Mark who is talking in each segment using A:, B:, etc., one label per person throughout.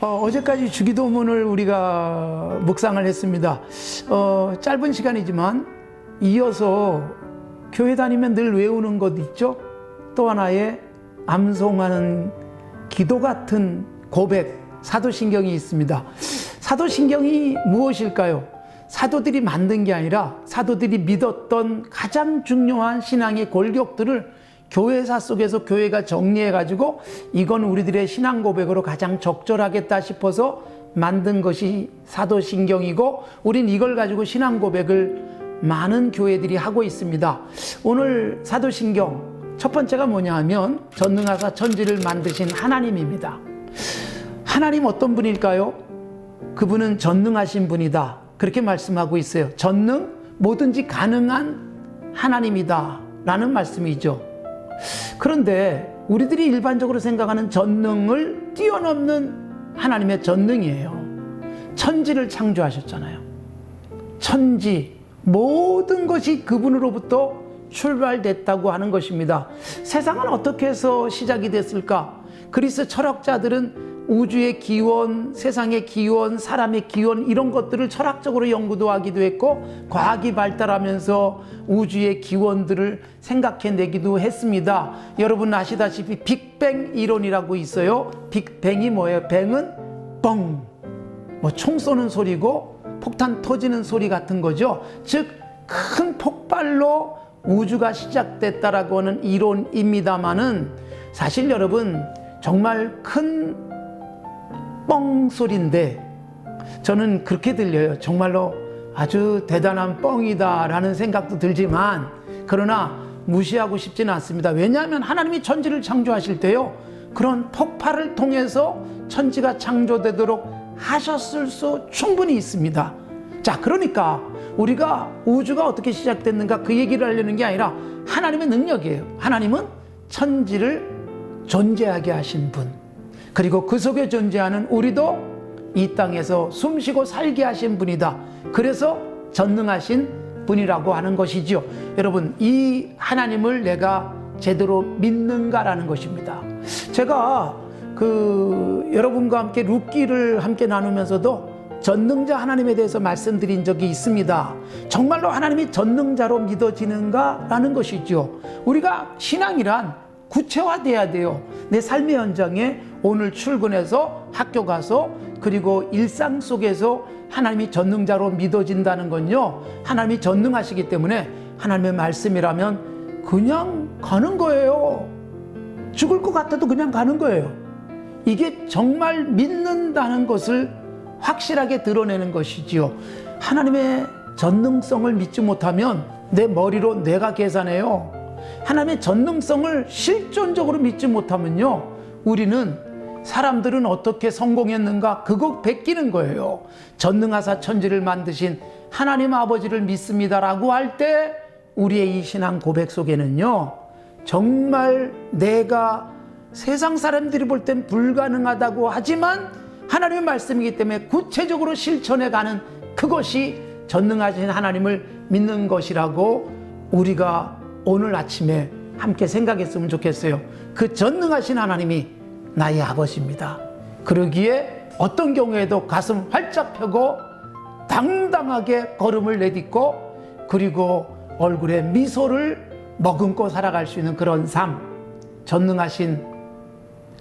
A: 어, 어제까지 주기도문을 우리가 묵상을 했습니다. 어, 짧은 시간이지만 이어서 교회 다니면 늘 외우는 것 있죠? 또 하나의 암송하는 기도 같은 고백, 사도신경이 있습니다. 사도신경이 무엇일까요? 사도들이 만든 게 아니라 사도들이 믿었던 가장 중요한 신앙의 골격들을 교회사 속에서 교회가 정리해가지고 이건 우리들의 신앙 고백으로 가장 적절하겠다 싶어서 만든 것이 사도신경이고 우린 이걸 가지고 신앙 고백을 많은 교회들이 하고 있습니다. 오늘 사도신경 첫 번째가 뭐냐 하면 전능하사 천지를 만드신 하나님입니다. 하나님 어떤 분일까요? 그분은 전능하신 분이다. 그렇게 말씀하고 있어요. 전능, 뭐든지 가능한 하나님이다. 라는 말씀이죠. 그런데 우리들이 일반적으로 생각하는 전능을 뛰어넘는 하나님의 전능이에요. 천지를 창조하셨잖아요. 천지, 모든 것이 그분으로부터 출발됐다고 하는 것입니다. 세상은 어떻게 해서 시작이 됐을까? 그리스 철학자들은 우주의 기원, 세상의 기원, 사람의 기원 이런 것들을 철학적으로 연구도 하기도 했고 과학이 발달하면서 우주의 기원들을 생각해내기도 했습니다. 여러분 아시다시피 빅뱅 이론이라고 있어요. 빅뱅이 뭐예요? 뱅은 뻥, 뭐 총 쏘는 소리고 폭탄 터지는 소리 같은 거죠. 즉 큰 폭발로 우주가 시작됐다라고 하는 이론입니다만은 사실 여러분 정말 큰 뻥 소리인데 저는 그렇게 들려요. 정말로 아주 대단한 뻥이다라는 생각도 들지만 그러나 무시하고 싶지는 않습니다. 왜냐하면 하나님이 천지를 창조하실 때요. 그런 폭발을 통해서 천지가 창조되도록 하셨을 수 충분히 있습니다. 자, 그러니까 우리가 우주가 어떻게 시작됐는가 그 얘기를 하려는 게 아니라 하나님의 능력이에요. 하나님은 천지를 존재하게 하신 분. 그리고 그 속에 존재하는 우리도 이 땅에서 숨쉬고 살게 하신 분이다. 그래서 전능하신 분이라고 하는 것이지요. 여러분, 이 하나님을 내가 제대로 믿는가라는 것입니다. 제가 그 여러분과 함께 룻기를 함께 나누면서도 전능자 하나님에 대해서 말씀드린 적이 있습니다. 정말로 하나님이 전능자로 믿어지는가라는 것이죠. 우리가 신앙이란 구체화돼야 돼요. 내 삶의 현장에 오늘 출근해서 학교 가서 그리고 일상 속에서 하나님이 전능자로 믿어진다는 건요. 하나님이 전능하시기 때문에 하나님의 말씀이라면 그냥 가는 거예요. 죽을 것 같아도 그냥 가는 거예요. 이게 정말 믿는다는 것을 확실하게 드러내는 것이지요. 하나님의 전능성을 믿지 못하면 내 머리로 내가 계산해요. 하나님의 전능성을 실존적으로 믿지 못하면요. 우리는 사람들은 어떻게 성공했는가 그거 베끼는 거예요. 전능하사 천지를 만드신 하나님 아버지를 믿습니다라고 할 때 우리의 이 신앙 고백 속에는요. 정말 내가 세상 사람들이 볼 땐 불가능하다고 하지만 하나님의 말씀이기 때문에 구체적으로 실천해 가는 그것이 전능하신 하나님을 믿는 것이라고 우리가 오늘 아침에 함께 생각했으면 좋겠어요. 그 전능하신 하나님이 나의 아버지입니다. 그러기에 어떤 경우에도 가슴 활짝 펴고 당당하게 걸음을 내딛고 그리고 얼굴에 미소를 머금고 살아갈 수 있는 그런 삶. 전능하신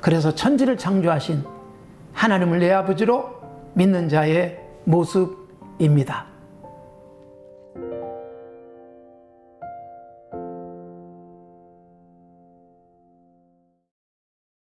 A: 그래서 천지를 창조하신 하나님을 내 아버지로 믿는 자의 모습입니다.